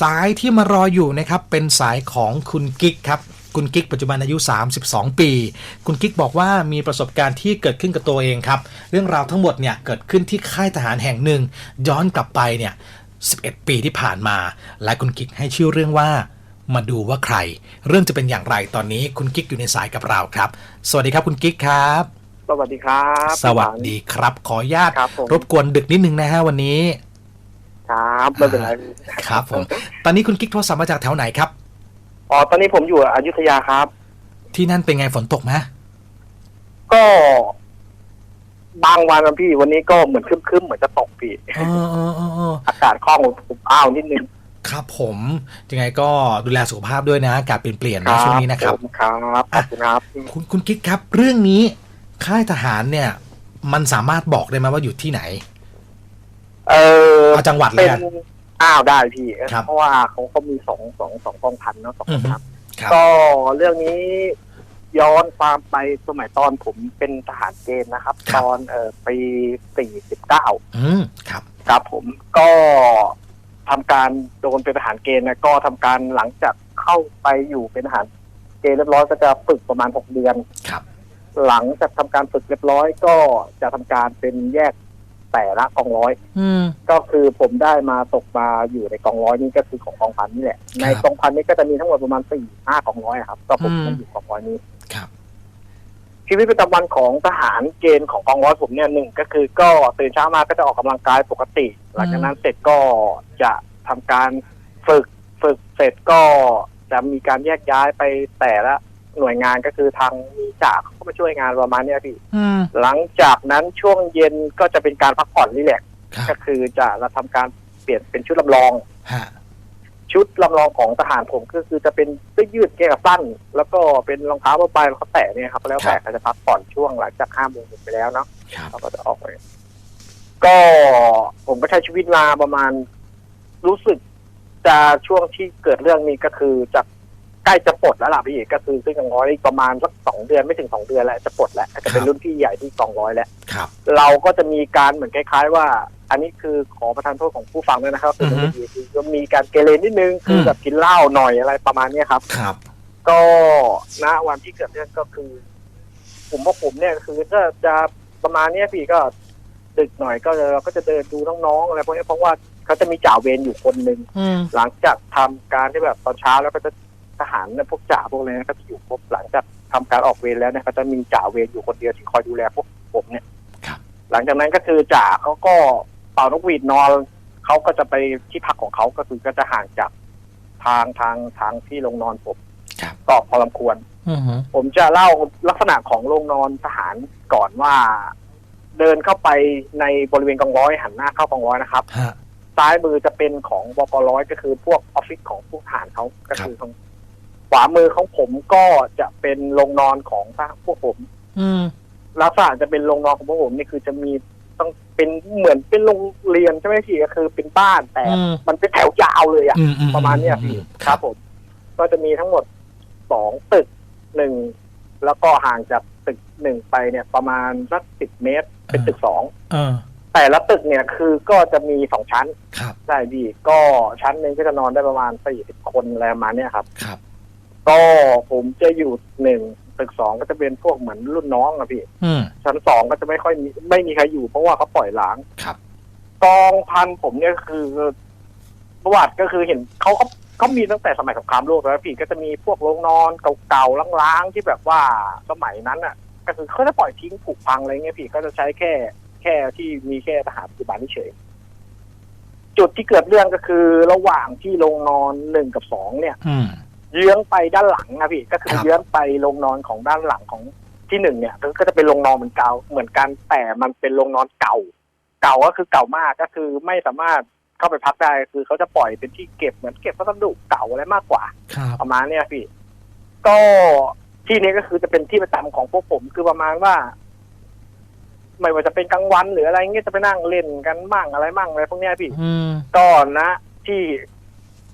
สายที่มารออยู่นะครับเป็นสายของคุณกิ๊กครับคุณกิ๊กปัจจุบันอายุ 32 ปี คุณกิ๊กบอกว่ามีประสบการณ์ที่เกิดขึ้นกับตัวเองครับ เรื่องราวทั้งหมดเนี่ยเกิดขึ้นที่ค่ายทหารแห่งหนึ่ง ย้อนกลับไปเนี่ย 11 ปีที่ผ่านมา และคุณกิ๊กให้ชื่อเรื่องว่า มาดูว่าใคร เรื่องจะเป็นอย่างไรตอนนี้คุณกิ๊กอยู่ในสายกับเราครับ สวัสดีครับคุณกิ๊กครับ สวัสดีครับ สวัสดีครับ ขออนุญาตครับผมรบกวนดึกนิดนึงนะฮะวันนี้ ครับไม่เป็นไรครับผม ตอนนี้คุณกิ๊กโทรศัพท์มาจากแถวไหนครับ อ๋อ ตอนนี้ผมอยู่อยุธยาครับ ที่นั่นเป็นไงฝนตกไหมก็ บางวันนะพี่ วันนี้ก็เหมือนครึ้มๆเหมือนจะตกพี่เออเออเออเอออากาศคล่องอบอ้าวนิดนึงครับผมยังไงก็ดูแลสุขภาพด้วยนะอากาศเปลี่ยนเปลี่ยนนะช่วงนี้นะครับผมครับขอบคุณครับคุณคุณกิ๊กครับ เรื่องนี้ค่ายทหารเนี่ย มันสามารถบอกได้ไหมว่าอยู่ที่ไหน เออเอาจังหวัดเลเป็ยนกัน อ้าวได้พี่ ครับเพราะว่าเขาเขามีสองสองสองกองพันเนาะสองกองทัพครับ ก็เรื่องนี้ย้อนความไปสมัยตอนผมเป็นทหารเกณฑ์นะครับตอนเอ่อปีสี่สิบเก้า อืมครับ ครับผมก็ทำการโดนเป็นทหารเกณฑ์นะก็ทำการหลังจากเข้าไปอยู่เป็นทหารเกณฑ์เรียบร้อยก็จะฝึกประมาณหกเดือน ครับ หลังจากทำการฝึกเรียบร้อยก็จะทำการเป็นแยก แต่ละกองร้อย อืม ก็คือผมได้มาตกมาอยู่ในกองร้อยนี้ก็คือของกองพันนี่แหละ ในกองพันนี้ก็จะมีทั้งหมดประมาณสี่ห้ากองร้อยอะครับ ก็ผมมาอยู่กองร้อยนี้ ครับ ชีวิตประจำวันของทหารเกณฑ์ของกองร้อยผมเนี่ยหนึ่งก็คือก็ตื่นเช้ามาก็จะออกกำลังกายปกติ หลังจากนั้นเสร็จก็จะทำการฝึกฝึกเสร็จก็จะมีการแยกย้ายไปแต่ละ หน่วยงานก็คือทางมีจ่าเขาก็มาช่วยงานประมาณเนี้ยพี่ อืม หลังจากนั้นช่วงเย็นก็จะเป็นการพักผ่อนรีแลกซ์ครัก็บคือจะเราทำการเปลี่ยนเป็นชุดลำลอง ฮะ ชุดลำลองของทหารผมก็คือจะเป็นเสื้อยืดเกงขาสั้น แล้วก็เป็นรองเท้าผ้าใบรองเท้าแตะเนี่ยครับแล้วแต่ก็จะพักผ่อนช่วงหลังจากห้าโมงไปแล้วเนาะครับ เราก็จะออกไปก็ผมก็ใช้ชีวิตมาประมาณ รู้สึกจะช่วงที่เกิดเรื่องนี้ก็คือจะ ใกล้จะปลดแล้วล่ะพี่ก็คือซึ่งอย่างน้อยประมาณสักสองเดือนไม่ถึงสองเดือนแล้วจะปลดแล้วจะเป็นรุ่นพี่ใหญ่ที่กองร้อยแล้วครับ เราก็จะมีการเหมือนคล้าย ๆ ว่า อันนี้คือขอประทานโทษของผู้ฟังด้วยนะครับคืออือฮึไม่ดีคือก็มีการเกเรนิดนึงคืออมแบบกินเหล้าหน่อยอะไรประมาณเนี้ยครับ ครับ ก็ณวันที่เกิดเรื่องก็คือผมว่าผมเนี่ยคือก็จะประมาณเนี้ยพี่ก็ดึกหน่อยก็เราก็จะเดินดูน้องๆอะไรพวกนี้เพราะว่าเขาจะมีจ่าเวรอยู่คนหนึ่งอืมหลังจากทำการที่แบบตอนเช้าแล้วก็จะ ทหารเนี่ยพวกจ่าพวกอะไรนะก็จะอยู่ครบหลังจากทำการออกเวรแล้วเนี่ยเขาจะมีจ่าเวรอยู่คนเดียวที่คอยดูแลพวกผมเนี่ยครับหลังจากนั้นก็คือจ่าเขาก็เป่านกหวีดนอนเขาก็จะไปที่พักของเขาก็คือก็จะห่างจากทางทางทางที่โรงนอนผมครับก็พอสมควรอืมฮึผมจะเล่าลักษณะของโรงนอนทหารก่อนว่า เดินเข้าไปในบริเวณกองร้อยหันหน้าเข้ากองร้อยนะครับฮะซ้ายมือจะเป็นของบกร้อยก็คือพวกออฟฟิศของผู้ทหารเขาก็คือทางข วามือของผมก็จะเป็นโรงนอนของทหารพวกผม อืมลักษณะจะเป็นโรงนอนของพวกผมนี่คือจะมีต้องเป็นเหมือนเป็นโรงเรียนใช่ไหมพี่ก็คือเป็นบ้านแต่อืมมันเป็นแถวยาวเลยอะอืมอืประมาณเนี้ยอืพี่อืครับผม ก็จะมีทั้งหมดสองตึกหนึ่งแล้วก็ห่างจากตึกหนึ่งไปเนี่ย ประมาณสักสิบเมตร เป็นตึกสองเออแต่ละตึกเนี่ยคือก็จะมีสองชั้นครับใช่ดีก็ชั้นหนึ่งก็จะนอนได้ประมาณสี่สิบคนอะไรประมาณเนี้ยครับครับ ก็ผมจะอยู่หนึ่งตึกสองก็จะเป็นพวกเหมือนรุ่นน้องอะพี่ อืม ชั้นสองก็จะไม่ค่อยมีไม่มีใครอยู่เพราะว่าเขาปล่อยล้างครับ กองพันผมเนี่ยคือประวัติก็คือเห็นเขาเขาเขามีตั้งแต่สมัยสงครามโลกแล้วพี่ก็จะมีพวกโรงนอนเก่าๆล้างๆที่แบบว่าสมัยนั้นอะ ก็คือเขาจะปล่อยทิ้งผุพังอะไรเงี้ยพี่ก็จะใช้แค่แค่ที่มีแค่ทหารปัจจุบันเฉยจุดที่เกิดเรื่องก็คือระหว่างที่โรงนอนหนึ่งกับสองเนี่ย อืม เยื้องไปด้านหลังนะพี่ก็คือครับเยื้องไปโรงนอนของด้านหลังของที่หนึ่งเนี่ยก็จะเป็นโรงนอนเหมือนเก่าเหมือนกันแต่มันเป็นโรงนอนเก่า เก่าก็คือเก่ามากก็คือไม่สามารถเข้าไปพักได้คือเขาจะปล่อยเป็นที่เก็บเหมือนเก็บวัสดุเก่าอะไรมากกว่าครับประมาณเนี้ยพี่ ก็ที่นี้ก็คือจะเป็นที่ประจำของพวกผมคือประมาณว่า ไม่ว่าจะเป็นกลางวันหรืออะไรเงี้ยจะไปนั่งเล่นกันมั่งอะไรมั่งอะไรพวกเนี้ยพี่อืมก็นะที่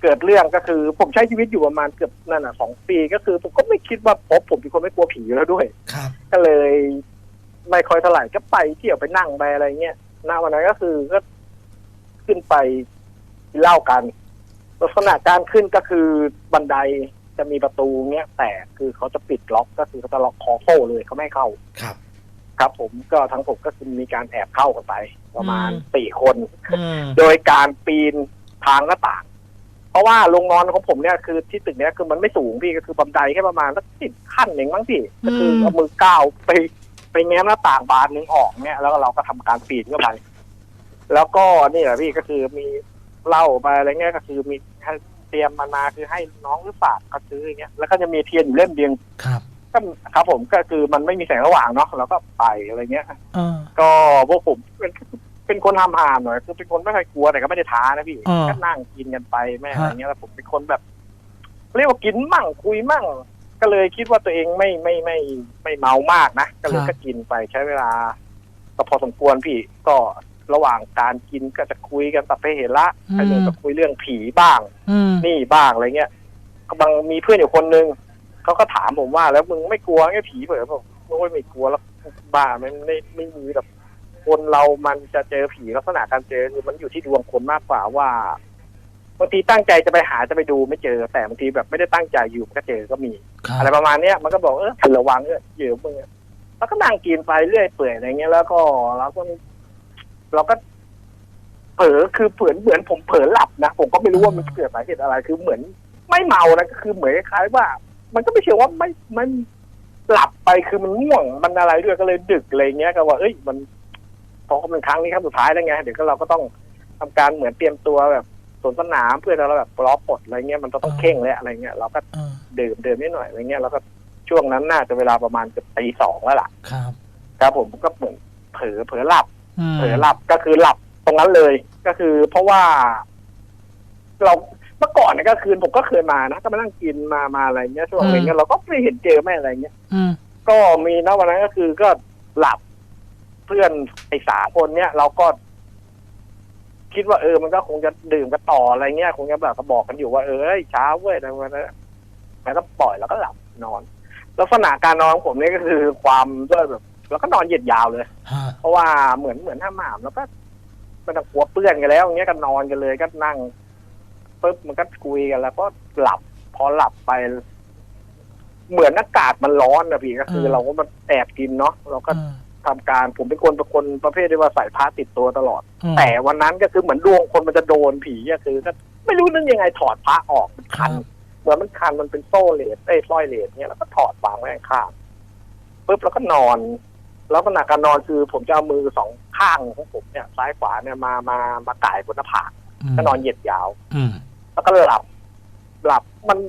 เกิดเรื่องก็คือผมใช้ชีวิตอยู่ประมาณเกือบนั่นอะสองปีก็คือ ผมก็ไม่คิดว่าพบผมเป็นคนไม่กลัวผีอยู่แล้วด้วย ครับ ก็เลยไม่ค่อยเท่าไหร่ก็ไปเที่ยวไปนั่งไปอะไรเงี้ยณวันนั้นก็คือก็ขึ้นไปกินเหล้ากันลักษณะการขึ้นก็คือบันไดจะมีประตูเนี้ยแต่คือเขาจะปิดล็อกก็คือเขาจะล็อกคอโซ่เลยเขาไม่ให้เข้าครับ ครับ ผมก็ทั้งผมก็คือมีการแอบเข้ากันไป ประมาณอืมสี่คนอืมโดยการปีนทางหน้าต่าง เพราะว่าโรงนอนของผมเนี่ยคือที่ตึกเนี้ยคือมันไม่สูงพี่ก็คือบันไดแค่ประมาณสักสิบขั้นเองมั้งพี่ก็คือเอามือก้าวไปไปแง้มหน้าต่างบานหนึงออกเนี่ยแล้วก็เราก็ทำการปีนเข้าไปแล้วก็นี่แหละพี่ก็คือมีเหล้าไปอะไรเงี้ยก็คือมีให้เตรียมมานาคือให้น้องหรือฝากก็ซื้ออย่างเงี้ยแล้วก็จะมีเทียนอยู่เล่มเดียวครับก็ครับผมก็คือมันไม่มีแสงระหว่างเนาะเราก็ไปอะไรเงี้ยเออก็พวกผม เป็นเป็นคนทำหามหน่อยคือเป็นคนไม่ค่อยกลัวแต่ก็ไม่ได้ท้านะพี่อ่า ก็นั่งกินกันไปแม่ฮะอะไรเงี้ยแล้วผมเป็นคนแบบ เรียกว่ากินมั่งคุยมั่ง ก็เลยคิดว่าตัวเองไม่ไม่ไม่ไม่เมามากนะก็เลยก็กินไปใช้เวลาก็พอสมควรพี่ก็ระหว่างการกินก็จะคุยกันตับไปเหตุละใครหนึ่งก็คุยเรื่องผีบ้าง อืม นี่บ้างอะไรเงี้ยก็บางมีเพื่อนอยู่คนนึงเขาก็ถามผมว่าแล้วมึงไม่กลัวไงผีเผลอผมมึงไม่กลัวแล้วบ้ามันไม่ไม่มีแบบ คนเรามันจะเจอผีลักษณะการเจอคือมันอยู่ที่ดวงคนมากกว่าว่าบางทีตั้งใจจะไปหาจะไปดูไม่เจอ แต่บางทีแบบไม่ได้ตั้งใจอยู่มันก็เจอก็มี ครับ อะไรประมาณเนี้ยมันก็บอกเออให้ระวังเออเยอะมึงอะแล้วก็นั่งกินไปเรื่อยเปื่อยอะไรเงี้ยแล้วก็เราก็เราก็ เผลอคือเผลอเหมือนผมเผลอหลับนะผมก็ไม่รู้ว่ามันเกิดสาเหตุอะไร คือเหมือนไม่เมานะก็คือเหมือนคล้ายๆว่า มันก็ไม่เชื่อว่าไม่มันหลับไปคือมันง่วงมันอะไรด้วยก็เลยดึกอะไรเงี้ยก็ว่าเอ้ยมัน พอเป็นครั้งนี้ครั้งสุดท้ายแล้วไงเดี๋ยวก็เราก็ต้องทำการเหมือนเตรียมตัวแบบสวนสนามเพื่อเราแบบล้อปลดอะไรเงี้ยมันต้องเข่งแล้วอะไรเงี้ยเราก็เออดื่มดื่มนิดหน่อยอะไรเงี้ยแล้วก็ช่วงนั้นน่าจะเวลาประมาณเกือบตีสองแล้วล่ะครับ ครับผมก็เหมือนเผลอเผลอหลับอืมเผลอหลับก็คือหลับตรงนั้นเลยก็คือเพราะว่า เราเมื่อก่อนเนี่ยก็คืนผมก็เคยมานะก็มานั่งกินมามาอะไรเงี้ยช่วงอะไรเงี้ยเราก็ไม่เห็นเจอไม่อะไรเงี้ยอืมก็มีนะวันนั้นก็คือก็หลับเพื่อนไอ้สามคนเนี้ยเราก็ คิดว่าเออ มันก็คงจะดื่มกันต่ออะไรเงี้ย คงจะแบบก็บอกกันอยู่ว่าเออเอ้ยเช้าเว้ยอะไรวันนั้นแล้วก็ปล่อยแล้วก็หลับนอน ลักษณะการนอนของผมเนี่ยก็คือความด้วยแบบ แล้วก็นอนเหยียดยาวเลยฮะเพราะว่าเหมือนเหมือนห้าหมามแล้วก็มันกลัวเปื้อนกันแล้วอย่างเงี้ยก็นอนกันเลยก็นั่งปุ๊บมันก็คุยกันแล้ว ก็หลับ พอหลับไป เหมือนอากาศมันร้อนนะพี่ก็คือเออเราก็มาแอบกินเนาะเราก็เออ ทำการ ผมเป็นคนเป็นคนประเภทที่ว่าใส่ผ้าติดตัวตลอดอืมแต่วันนั้นก็คือเหมือนดวงคนมันจะโดนผีก็คือก็ไม่รู้นึกยังไงถอดผ้าออกมันคันครับเหมือนมันคันมันเป็นโซ่เลสเอ้ยสร้อยเลสเนี่ยแล้วก็ถอดวางไว้ข้างๆปุ๊บแล้วก็นอน แล้วขณะการนอนคือ ผมจะเอามือสองข้างของผมเนี่ย ซ้ายขวาเนี่ยมามามาก่ายบนหน้าผากมก็นอนเหยียดยาวอืมแล้วก็หลับหลับมัน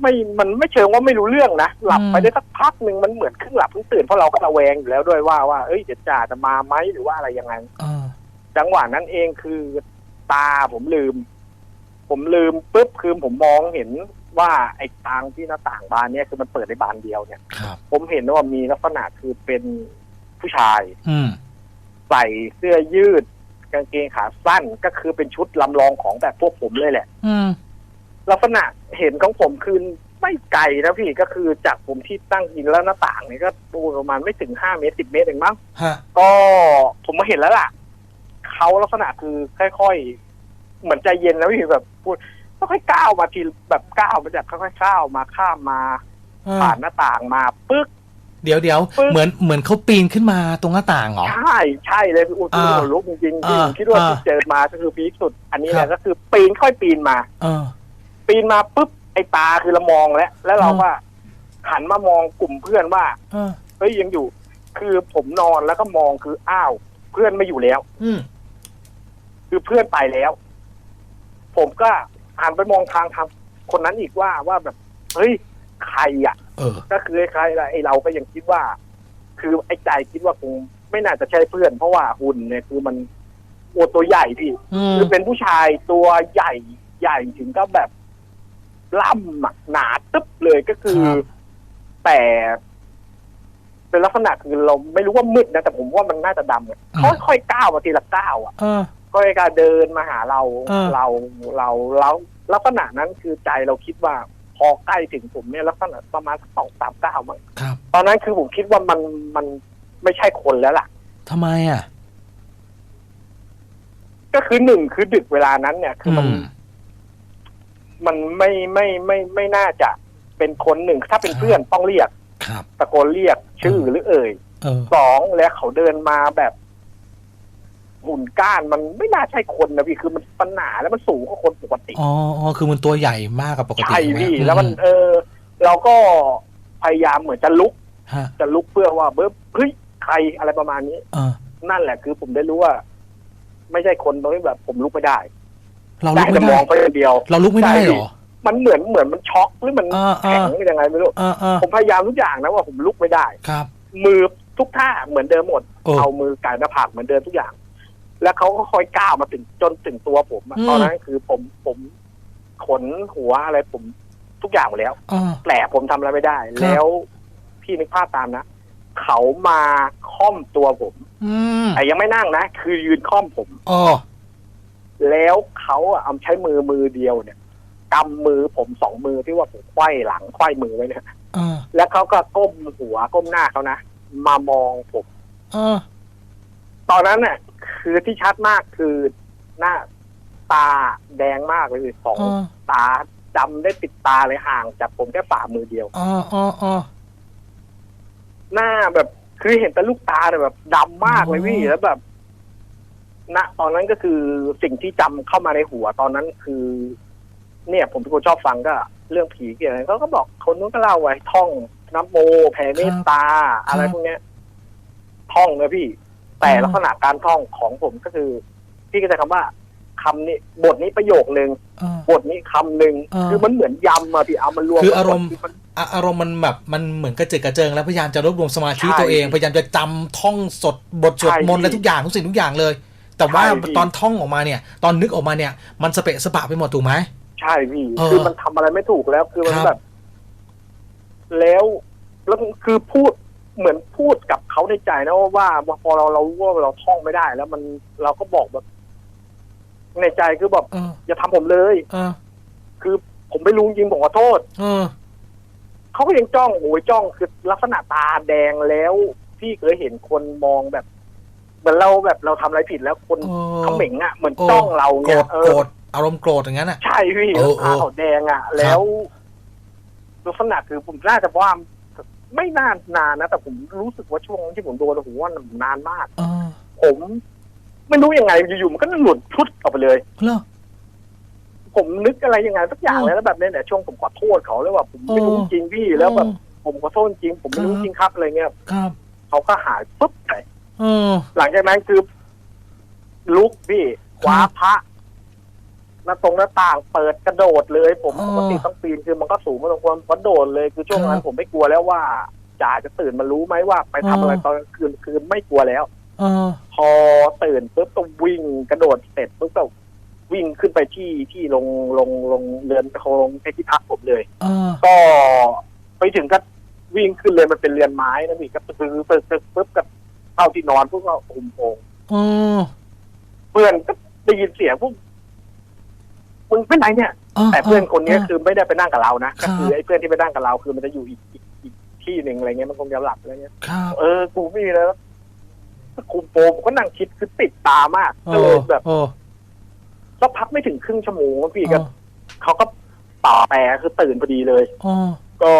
ไม่มันไม่เชิงว่าไม่รู้เรื่องนะหลับไปอืมได้สักพักหนึ่งมันเหมือนครึ่งหลับครึ่งตื่นเพราะเราก็ระแวงอยู่แล้วด้วยว่าว่าเอ้ยเดี๋ยวจ่าจะมาไหมหรือว่าอะไรยังไงเออจังหวะนั้นเองคือตาผมลืม ผมลืมปุ๊บคือผมมองเห็นว่าไอ้ทางที่หน้าต่างบานเนี่ยคือมันเปิดได้บานเดียวเนี่ยครับผมเห็นว่ามีลักษณะคือเป็นผู้ชายอืมใส่เสื้อยืด กางเกงขาสั้นก็คือเป็นชุดลำลองของแบบพวกผมเลยแหละอืม ลักษณะเห็นของผมคือไม่ไกลนะพี่ก็คือจากผมที่ตั้งกินแล้วหน้าต่างเนี่ยก็ดูประมาณไม่ถึงห้าเมตรสิบเมตรเองมั้งฮะก็ผมมาเห็นแล้วล่ะเขาลักษณะคือค่อยๆเหมือนใจเย็นนะพี่แบบพูดค่อยๆก้าวมาทีแบบก้าวมาจากค่อยๆก้าวมาข้ามมาเออผ่านหน้าต่างมาปึ๊กเดี๋ยวเดี๋ยวปึ๊บเหมือนเหมือนเขาปีนขึ้นมาตรงหน้าต่างเหรอใช่ใช่เลยพี่อุ้ยอ่าขนลุกจริงๆที่อ่าผมคิดว่าอ่าที่เจอมาก็คือพีคสุด อันนี้แหครัละบก็คือปีนค่อยปีนมา เออ ปีนมาปุ๊บไอ้ตาคือเรามองแล้ว แล้วเราอืมว่าหันมามองกลุ่มเพื่อนว่าเออเฮ้ยยังอยู่ คือผมนอนแล้วก็มองคืออ้าว เพื่อนไม่อยู่แล้ว อืมคือเพื่อนไปแล้ว ผมก็หันไปมองทางทางคนนั้นอีกว่าว่าแบบ เฮ้ยใครอะ เออ ก็คือใครๆไอ้เราก็ยังคิดว่า คือไอ้ใจคิดว่าคงไม่น่าจะใช่เพื่อน เพราะว่าหุ่นเนี่ยคือมันโอตัวใหญ่พี่ อืมคือเป็นผู้ชายตัวใหญ่ใหญ่ถึงก็แบบ ล่ำอะหนาตึ๊บเลยก็คือ ครับ แต่เป็นลักษณะคือเราไม่รู้ว่ามืดนะแต่ผมว่ามันน่าจะดำอะค่อยๆก้าวมาทีละก้าวอะ เออ ก็เลยการเดินมาหาเราเออเราเราแล้วลักษณะนั้นคือใจเราคิดว่า พอใกล้ถึงผมเนี่ยลักษณะประมาณสองสามก้าวมั้งครับตอนนั้นคือผมคิดว่ามันมันไม่ใช่คนแล้วล่ะ ทำไมอะ ก็คือหนึ่งคือดึกเวลานั้นเนี่ย คืออืมันม มันไม่ไม่ไม่ไม่น่าจะเป็นคนหนึ่ง ถ้าเป็นครับเพื่อนต้องเรียกครับ ตะโกนเรียกชื่อหรือเอ่ยเออ สองแล้วเขาเดินมาแบบหุ่นก้านมันไม่น่าใช่คนนะพี่คือมันปัญหาแล้วมันสูงกว่าคนปกติ อ๋ออ๋อคือมันตัวใหญ่มากกับปกติใช่ไหมพี่อืแล้วมัน เออ เราก็พยายามเหมือนจะลุก ฮะจะลุกเพื่อว่าเบิบเฮ้ยใครอะไรประมาณนี้ เออนั่นแหละคือผมได้รู้ว่า ไม่ใช่คนตรงที่แบบผมลุกไม่ได้ เราลุได้กแต่ไม่มได้องไปอย่างเดียว เราลุกไม่ได้ใช่เหรอ มันเหมือนเหมือนมันช็อกหรือมันเออเอแข็งอยังไงไม่รู้เออเออผมพยายามทุกอย่างนะว่าผมลุกไม่ได้ครับ มือทุกท่าเหมือนเดิมหมดโอ้เอามือก่ายหน้าผากเหมือนเดิมทุกอย่าง แล้วเขาก็ค่อยก้าวมาถึงจนถึงตัวผมอะอืมตอนนั้นคือผมผมขนหัวอะไรผมทุกอย่างหมดแล้วเออแต่ผมทำอะไรไม่ได้ครับแล้วพี่นึกภาพตามนะเขามาค่อมตัวผมอืมแต่ยังไม่นั่งนะ คือยืนค่อมผมอ๋อ แล้วเขาอะเอาใช้มือมือเดียวเนี่ยกำมือผมสองมือที่ว่าผมไขว้หลังไขว้มือไว้เนี่ยเออแล้วเขาก็ก้มหัวก้มหน้าเขานะมามองผมเออตอนนั้นน่ะคือที่ชัดมากคือหน้าตาแดงมากเลยสองเออตาจำได้ติดตาเลยห่างจากผมแค่ฝ่ามือเดียวเออเออเออหน้าแบบคือเห็นแต่ลูกตาแต่แบบดำมากเลยพี่อ๋อแล้วแบบ ณตอนนั้นก็คือสิ่งที่จำเข้ามาในหัวตอนนั้นคือ เนี่ย ผมเป็นคนชอบฟังก็ เรื่องผีเกี่ยวอะไรเขาก็บอกคนนู้นก็เล่าไว้ท่องน้ำโมแผ่เมตตา อะไรพวกเนี้ย ท่องนะพี่ แต่ลักษณะการท่องของผมก็คือ พี่ก็จะคำว่าคำนี้บทนี้ประโยคนึงเออบทนี้คำหนึ่งอ่าคือมันเหมือนยำอะพี่เอามันรวมคืออารมณ์นนอะอารมณ์มันแบบมันเหมือนกระเจิดกระเจิงแล้วพยายามจะรวบรวมสมาธิใช่ตัวเอง พยายามจะจำท่องสดบทสวดใช่มนต์และทุกอย่างทุกสิ่งทุกอย่างเลย แต่ว่าใช่พี่ตอนท่องออกมาเนี่ย ตอนนึกออกมาเนี่ย มันสเปะสปะไปหมดถูกไหมใช่พี่เออคือมันทำอะไรไม่ถูกแล้วคือมันครับแบบ แล้วแล้วคือพูดเหมือนพูดกับเขาในใจนะว่าว่าพอเราเรารู้ว่าเราท่องไม่ได้ แล้วมันเราก็บอกแบบ ในใจคือแบบเอออย่าทำผมเลยเออคือผมไม่รู้จริงผมขอโทษเออเขาก็ยังจ้องโอ้ยจ้องคือลักษณะตาแดงแล้ว พี่เคยเห็นคนมองแบบ เหมือนเราแบบเราทำอะไรผิดแล้วคนเออเขม่งอะเหมือนโอ้จ้องเราโกรเนี่ยธเอโกรอธอารมณ์โกรธอย่างนั้นอะใช่พี่เออเออตาเขาแดงอะ แล้วลักษณะคือผมน่าจะว่าไม่นานนานนะ แต่ผมรู้สึกว่าช่วงที่ผมโดนผมว่านานมากเออผมไม่รู้ยังไงอยู่ๆมันก็หลุดพุดออกไปเลยเหรอผมนึกอะไรยังไงสักอย่างเออแล้วแบบเนี้ยเนี่ยช่วงผมขอโทษเขาเลยว่าผมไม่รู้เออจริงพี่แล้วแบบผมขอโทษจริง ผมไม่รู้ครับจริงครับอะไรเงี้ยครับเขาก็หายปุ๊บไปเออ หลังจากนั้นคือ ลุกพี่คว้าพระหน้าตรงหน้าต่างเปิดกระโดดเลย ผมอ๋อปกติต้องปีนคือมันก็สูงพอสมควรกระโดดเลยคือช่วงนั้ครันบผมไม่กลัวแล้วว่าจ่าจะตื่นมารู้ไหมว่าไปทำอะไรอ๋อตอนกลางคืนคือไม่กลัวแล้วเออพอตื่นปุ๊บก็วิ่งกระโดดเสร็จปุ๊บก็วิ่งขึ้นไปที่ที่ลงลงลงเรือนโรงไปที่พักผมเลยเออก็ไปถึงก็วิ่งขึ้นเลยมันเป็นเรือนไม้นะพี่ก็ตึ๊บตึ๊บตึ๊บตึ๊บปุ๊บก็ เข้าที่นอนพวกก็คุมโปงเออเพื่อนก็ได้ยินเสียงพวกมึงเป็นไรเนี่ย แต่เพื่อนคนนี้คือไม่ได้ไปนั่งกับเรานะครัก็บคือไอ้เพื่อนที่ไปนั่งกับเราคือมันจะอยู่อีกอีกอีกที่หนึ่งอะไรเงี้ยมันคงจะหลับอะไรเงี้ยครับเออกูไม่มีแล้วคุมโปงผมก็นั่งคิดคือติดตามากเอก็เลอยแบบเออสักพักไม่ถึงครึ่งชั่วโมงอะพี่เอก็อเขาก็ต่อแปรคือตื่นพอดีเลยเออก็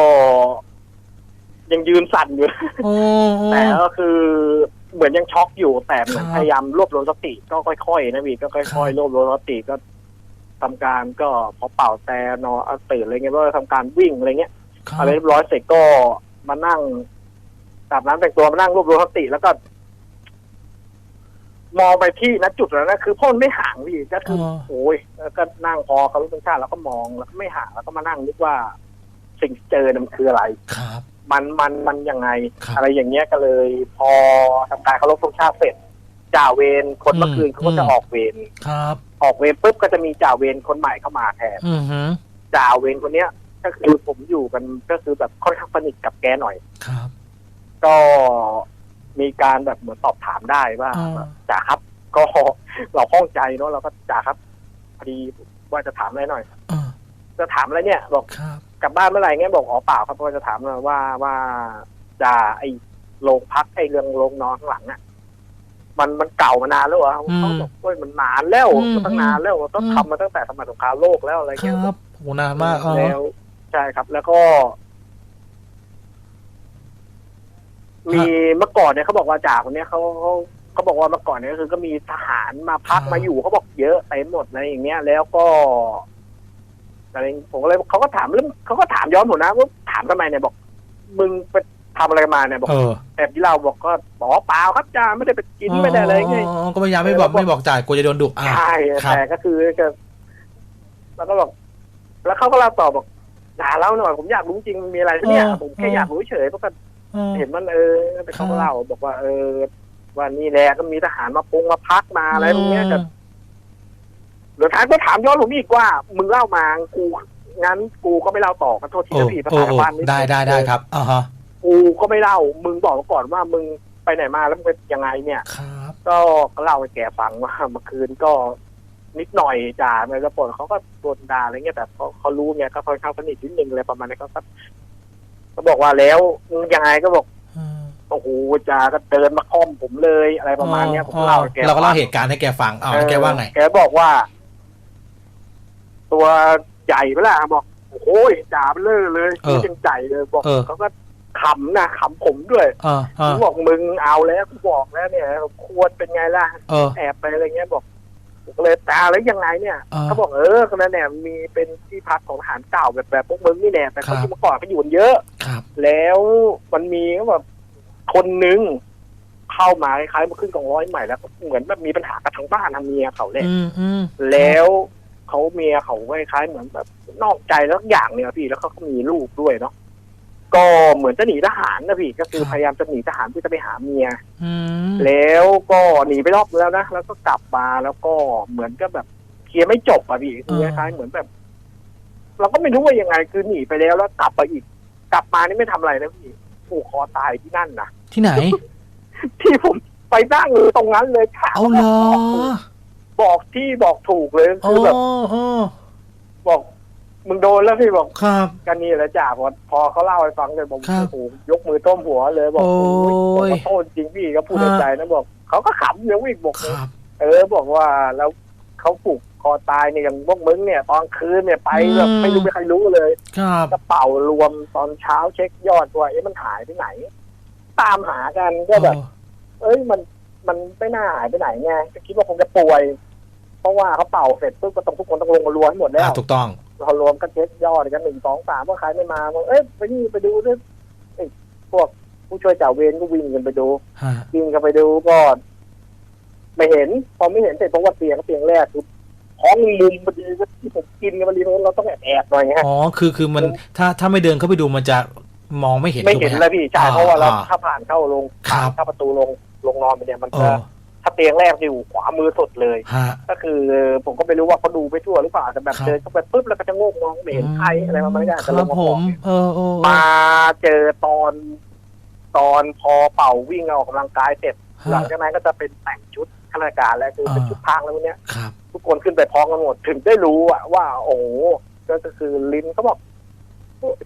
ยังยืนสั่นอยู่เออเออแต่ก็คือเหมือนยังช็อกอยู่แต่เหมือนครับพยายามรวบรวมสติก็ค่อยๆนะพี่ก็ครัค่อยบๆรวบรวมสติก็ทำการก็พอเป่าแต่นอนเอาตื่นอะไรเงี้ยก็ทำการวิ่งอะไรเงี้ยครับอะไรเรียบร้อยเสร็จก็มานั่งอาบน้ำแต่งตัวมานั่งรวบรวมสติแล้วก็มองไปที่ณจุดนั้นนะคือเพ่อมันไม่ห่างพี่ก็คือเออโอ้ยแล้วก็นั่งพอเขารู้เป็นชาติแล้วก็มองแล้วก็ไม่ห่างแล้วก็มานั่งนึกว่าสิ่งที่เจอเนี่ยมันคืออะไรครับ มันมันมันยังไง ครับ อะไรอย่างเงี้ยก็เลย พอทำการเคารพธงชาติเสร็จจ่าเวรคนเมื่อคืนอืมเขาก็จะอืมออกเวรครับ ออกเวรปุ๊บก็จะมีจ่าเวรคนใหม่เข้ามาแทนอือหือจ่าเวรคนเนี้ย ก็คือผมอยู่กันก็คือแบบค่อนข้างสนิทกับแกหน่อย ครับ ก็มีการแบบเหมือนสอบถามได้ว่าอ่า จ่าครับ ก็เราข้องใจเนาะเราก็จ่าครับพอดีว่าจะถามอะไรหน่อย เออจะถามอะไรเนี่ย บอกครับ กลับบ้านเมื่อไหร่เงี้ยบอกอ๋อเปล่าครับเพราะว่าจะถามว่าว่าจะไอโรงพักไอเรื่องโรงนอนข้างหลังน่ะมันมันเก่ามานานแล้วเหรออืมเขาบอกว่ามันนานแล้วอืมตั้งนานแล้วต้องอืมทำมาตั้งแต่สมัยสงครามโลกแล้วอะไรคเงี้ยรับโอ้นานมากอ๋อแล้วใช่ครับ แล้วก็ฮะมีเมื่อก่อนเนี่ยเขาบอกว่าจ่าคนเนี้ยเขาเขาเขาบอกว่าเมื่อก่อนเนี่ยก็คือก็มีทหารมาพักมาอยู่เขาบอกเยอะเต็มหมดอะไรอย่างเงี้ย แล้วก็ อะไรผมก็เลยเขาก็ถามเรื่องเขาก็ถามย้อนผมนะว่าถามทำไมเนี่ยบอก มึงไปทำอะไรมาเนี่ยบอกเออแอบที่เราบอกก็บอกว่าเปล่าครับจ่าไม่ได้ไปกินไม่ได้อะไรไงอ๋อก็พยายามไม่บอกเออแล้วก็ไม่บอกจ่ายกลัวจะโดนดุอ่าใช่ครับแต่ก็คือก็แล้วก็บอกแล้วเขาก็เล่าต่อบอกด่าเล่าหน่อยผมอยากรู้จริงมันมีอะไรเนี่ยผมแค่อยากรู้เฉยเพราะก็เออเห็นมันเออแต่เขาก็เล่าบอกว่า เออว่านี่แหละก็มีทหารมาปงมาพักมาอะไรตรงเนี้ยแต่ เดี๋ยวท้ายก็ถามย้อนผมอีกว่า มึงเล่ามากูงั้นกูก็ไม่เล่าต่อขอโทษทีโอ้นะพี่ภาโอ้ษาชาโอ้วบ้านนิได้ได้ได้ครับอ่าฮะกูก็ไม่เล่า มึงบอกมาก่อนว่ามึงไปไหนมาแล้วมึงเป็นยังไงเนี่ยครับก็ก็เล่าให้แกฟังว่าเมื่อคืนก็นิดหน่อยจ่าในระปนเขาก็โดนด่าอะไรเงี้ยแต่เขาเขารู้ไงก็ค่อนข้างสนิทนิดนึงอะไรประมาณนี้เขาก็ก็บอกว่าแล้วมึงยังไงก็บอกอืมโอ้โหจ่าก็เดินมาค้อมผมเลยอะไรประมาณเนี้ยผมก็เล่าให้แกเราก็เล่าฟังเหตุการณ์ให้แกฟังอ่าแล้วแกว่าไงแกบอกว่า ตัวใหญ่ไปละบอกโอ้โหจ่าเบลอเลยเออ ยังใจเลยบอกเออ เขาก็ขำนะขำผมด้วยเออเอผอมบอกมึงเอาแล้วกูบอกแล้วเนี่ย ควรเป็นไงล่ะ เออ แอบไปอะไรเงี้ยบอกผมก็เลยตาแล้วยังไงเนี่ยเออเขาบอกเออคนนั้นเนี่ยมีเป็นที่พักของทหารเก่าแบบแบบพวกมึงนี่แน่แต่ครัเขาบที่เมื่อก่อนเขาอยู่กันเยอะ ครับ แล้วมันมีก็แบบคนนึงเข้ามาคล้ายๆมาขึ้นกองร้อยใหม่แล้วเหมือนแบบมีปัญหากับทางบ้านทางเมียเขาเลยอืมอืมแล้ว เขาเมียเขาคล้ายๆเหมือนแบบนอกใจแล้วอย่างเนี่ยพี่แล้วเขาก็มีลูกด้วยเนาะก็เหมือนจะหนีทหารนะพี่ก็คือพยายามจะหนีทหารเพื่อจะไปหาเมียอืมแล้วก็หนีไปรอบนึงแล้วนะแล้วก็กลับมาแล้วก็เหมือนกับแบบเคลียร์ไม่จบอะพี่คือคล้ายๆเหมือนแบบ เราก็ไม่รู้ว่ายังไง คือหนีไปแล้วแล้วกลับมาอีก กลับมานี่ไม่ทำอะไรนะพี่ผูกคอตายที่นั่นนะที่ไหน ที่ผมไปนั่งอยู่ตรงนั้นเลยค่ะเอาเหรอ บอกที่บอกถูกเลยโอ้คือแบบโอ้บอกมึงโดนแล้วพี่บอกครับกันนี่แหละจ่าพอพอเขาเล่าให้ฟังเลยบอกครับโอ้โหยกมือต้มหัวเลยบอกโอ้โอ้ยยขอโทษจริงพี่ก็พูดในใจนะบอกเขาก็ขำยังวิ่งบอกครับเออบอกว่าแล้วเขาผูกคอตายเนี่ยอย่างพวกมึงเนี่ยตอนคืนเนี่ยไปแบบอืมไม่รู้ไม่ใครรู้เลยครับกระเป๋ารวมตอนเช้าเช็คยอดว่าเอ๊ะมันหายไปไหน ตามหากันก็แบบ เอ้ยมันมันไม่น่าหายไปไหนไงก็คิดว่าคงจะป่วย เพราะว่าเขาเป่าเสร็จปุ๊บก็ต้องทุกคนต้องลงมารวมให้หมดแล้อ่าวถูกต้อง พอรวมก็เช็คยอดกันหนึ่งสองสามว่าใครไม่มาบอกเอ้ยไปนี่ไปดูด้วยไอ้พวกผู้ช่วยจ่าเวรก็วิ่งกันไปดูฮะวิ่งกันไปดูก็ไม่เห็น พอไม่เห็นเสร็จเพราะว่าเตียงเตียงแรกคือท้องมุมพอดีก็ที่ผมกินกันพอดีเพราะเราต้องแอบแอบๆหน่อยไงฮะ อ๋อคือคือมันถ้าถ้าไม่เดินเข้าไปดูมันจะมองไม่เห็นไม่เห็นถูกแล้ฮะวพี่ใช่เพราะว่าเราอ่าถ้าผ่านเข้าลงครับถ้าประตูลงลงนอนไปเนี่ยมันเอจะอ ถ้าเตียงแรกอยู่ขวามือสุดเลย ฮะ ก็คือผมก็ไม่รู้ว่าเขาดูไปทั่วหรือเปล่าแต่แบบครับ เดินเข้าไปปุ๊บแล้วก็จะโงกมองไม่เห็นใครอะไรประมาณนี้คจะลรังบมาผบอกมเออเออเออมาเจอตอน ตอนพอเป่าวิ่งออกกำลังกายเสร็จ หลัฮะ งจากนั้นก็จะเป็นแต่งชุดข้าราชการแล้วคือเป็นอ่า ชุดพรางแล้วพวกเนี้ยครับ ทุกคนขึ้นไปพร้อมกันหมดถึงได้รู้อะว่า โอ้โหก็คือลิ้นเขาบอก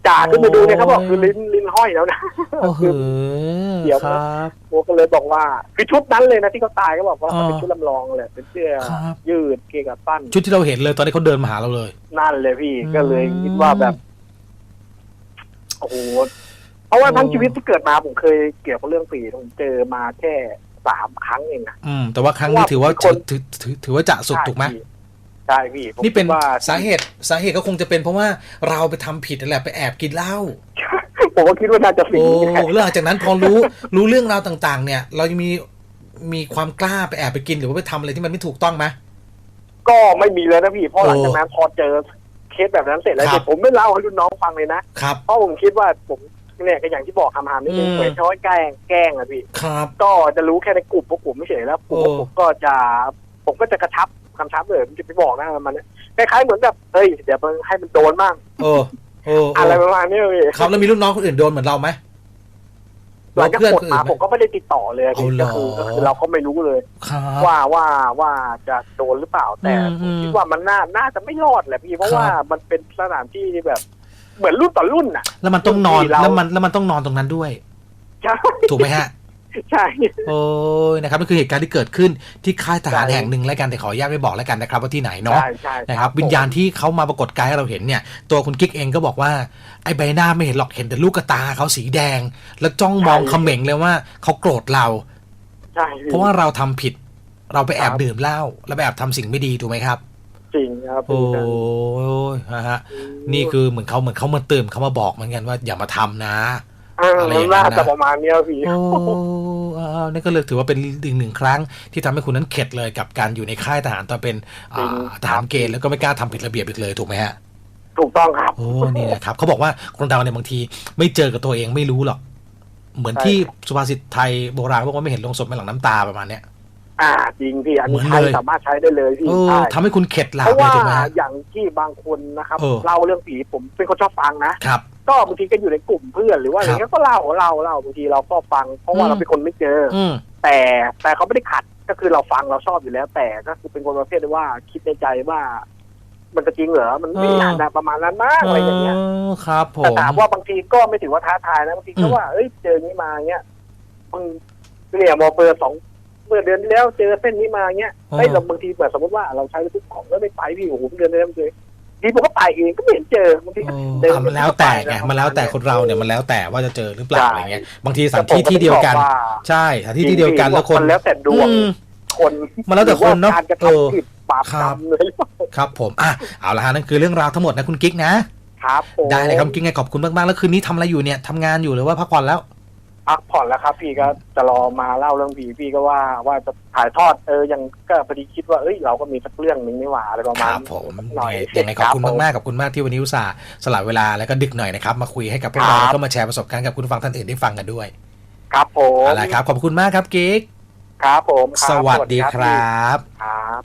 จ่าขึ้นไปดูเนี่ยเขาบอกคือลิ้นลิ้นห้อยแล้วนะโอ้โหเดี๋ยวคนะรับโอก็เลยบอกว่าคือชุดนั้นเลยนะที่เขาตายก็บอกว่าอ่าเป็นชุดลำลองเลยเป็นเสื้อครับยืดเกงกับสั้น ชุดที่เราเห็นเลยตอนที่เขาเดินมาหาเราเลย นั่นเลยพี่อืมก็เลยคิดว่าแบบโอ้โหเพราะว่าทั้งโอ้ชีวิตที่เกิดมาผมเคยเกี่ยวกับเรื่องผีผมเจอมาแค่สามครั้งเองนะอืมแต่ว่าครั้งนี้ถือว่าว่าคนถือถือถือว่าจะสุดถูกไหม ใช่พี่ผมนี่เป็นคิดว่าสาเหตุสาเหตุก็คงจะเป็นเพราะว่าเราไปทำผิดนั่นแหละไปแอบกินเหล้าผมก็คิดว่าน่าจะสิ่งโอ้นี้แหละแล้วหลังจากนั้นพอรู้รู้เรื่องราวต่าง ๆ เนี่ย เรายังมีมีความกล้าไปแอบไปกินหรือว่าไปทำอะไรที่มันไม่ถูกต้องไหมก็ไม่มีเลยนะพี่เพราะโอ้หลังจากนั้นพอเจอเคสแบบนั้นเสร็จแล้วครับเนี่ยผมไม่เล่าให้รุ่นน้องฟังเลยนะครับเพราะผมคิดว่าผมเนี่ยก็อย่างที่บอกคำหามนี่อืมเหมือนเขาให้แกล้งแกล้งอะพี่ครับก็จะรู้แค่ในกลุ่มพวกผมไม่เฉยแล้วกลุ่มพวกโอ้ผมก็จะผมก็จะกระชับ คำชับเลยผมจะไปบอกนะมันคล้ายๆเหมือนแบบเฮ้ยเดี๋ยวมันให้มันโดนบ้างโอ้โอ้โอ้อะไรประมาณนี้เลยครับแล้วมีรุ่นน้องคนอื่นโดนเหมือนเราไหมหลังจากเพื่อนกดคนอื่มานไหมผมก็ไม่ได้ติดต่อเลยเอาเหรก็อคือก็คือเราก็ไม่รู้เลยครับว่าว่าว่าจะโดนหรือเปล่าแต่อืมผมอืมคิดว่ามันน่าน่าจะไม่รอดแหละพี่เพราะครับว่ามันเป็นสถานที่ที่แบบ เหมือนรุ่นต่อรุ่นน่ะ แล้วมันต้องนอนที่เราแล้วมันแล้วมันต้องนอนตรงนั้นด้วยใช่ถูกไหมฮะ ใช่โอ้ยนะครับนั่นคือเหตุการณ์ที่เกิดขึ้นที่ค่ายทหารใช่แห่งหนึ่งแล้วกันแต่ขออนุญาตไม่บอกแล้วกันนะครับ ว่าที่ไหนเนาะใช่ใช่นะครับ วิญญาณที่เขามาปรากฏกายให้เราเห็นเนี่ย ตัวคุณกิ๊กเองก็บอกว่าไอ้ใบหน้าไม่เห็นหรอกเห็นแต่ลูกกระตาเขาสีแดง แล้วจ้องมองเขม็งเลยว่าเขาโกรธเราใช่พี่เพราะว่าเราทำผิด เราไปแอบครับดื่มเหล้าแล้วไปแอบทำสิ่งไม่ดีถูกไหมครับจริงครับโอ้พี่ยนะฮะนี่คือเหมือนเขาเหมือนเขามาเตือนเขามาบอกเหมือนกันว่าอย่ามาทำนะ อ่าอะไรอย่างนั้นน่านะจะประมาณเนี้ยพี่โอ้อ้าวนี่ก็เลยถือว่าเป็นอีกหนึ่งครั้ง ที่ทำให้คุณนั้นเข็ดเลยกับการอยู่ในค่ายทหารตอนเป็นอ่าทหารเกณฑ์แล้วก็ไม่กล้าทำผิดระเบียบอีกเลยถูกไหมฮะถูกต้องครับโอ้นี่นะครับเขาบอกว่าคนเราเนี่ยบางทีไม่เจอกับตัวเองไม่รู้หรอก เหมือนใช่ที่สุภาษิตไทยโบราณบอกว่าไม่เห็นลงศพไม่หลังน้ำตาประมาณเนี้ยอ่าจริงพี่อันนี้เหมือนใช้เลยสามารถใช้ได้เลยพี่เออใช่ทำให้คุณเข็ดหลาเพบราะเลยว่าถูกไหมฮะอย่างที่บางคนนะครับเออเล่าเรื่องผีผมเป็นคนชอบฟังนะครับ ก็บางทีก็อยู่ในกลุ่มเพื่อนหรือว่าอะไรครับเงี้ยก็เล่าเล่าเล่าบางทีเราก็ฟัง เพราะว่าอืมเราเป็นคนไม่เจออืมแต่แต่เขาไม่ได้ขัดก็คือเราฟังเราชอบอยู่แล้ว แต่ก็คือเป็นคนประเภทที่ว่าคิดในใจว่า มันจะจริงเหรอมันไม่เออนานนะประมาณนั้นมากอะไรอย่างเงี้ยเออครับผแต่มถามว่าบางทีก็ไม่ถือว่าท้าทายนะบางทีอืก็มว่าเอ้ยเจอนี้มาเงี้ยมึงเนี่ยมอเบอร์สองเมื่อเดือนที่แล้วเจอเส้นนี้มาเงี้ยเฮ้ยเราบางทีแบบสมมติว่าเราใช้ทุกของแล้วไม่ไปพี่โอ้โหเดือนนี้มันเจอ ทีผมก็ไปเองก็ไม่เห็นเจอบางทีเออเดินอะมันแล้วแต่ไงไปนะมันแล้วแต่คนเราเนี่ยมันแล้วแต่ว่าจะเจอหรือเปล่าใช่อะไรเงี้ยบางทีสถานที่ที่เดียวกันแต่ผมก็ใช่สถานที่ที่เดียวกันแล้วคนมันแล้วแต่ดวงอืมคนมันแล้วแต่คนเนอะหรือว่การกระเออทำผิดบาปครักรรบมเลยครับผมอะเอาละฮะนั่นคือเรื่องราวทั้งหมดนะคุณกิ๊กนะครับผมได้เลยครับกิ๊กไงขอบคุณมากๆแล้วคืนนี้ทำอะไรอยู่เนี่ยทำงานอยู่หรือว่าพักผ่อนแล้ว พักผ่อนแล้วครับ พี่ก็จะรอมาเล่าเรื่องผีพี่ก็ว่าว่าจะถ่ายทอดเออยังก็พอดีคิดว่าเอ้ยเราก็มีสักเรื่องหนึ่งนี่หว่าอะไรประคมาณรับผมหน่อยยังไงขอบคุณรัมากๆขอบคุณมากที่วันนี้อุตส่าห์สละเวลาแล้วก็ดึกหน่อยนะครับ มาคุยให้กับพวกเราครับแล้วก็มาแชร์ประสบการณ์กับคุณผู้ฟังท่านอื่นได้ฟังกันด้วย ครับผมเอาละครับขอบคุณมากครับกิ๊กครับผมครับสวัสดีคพี่รับครับ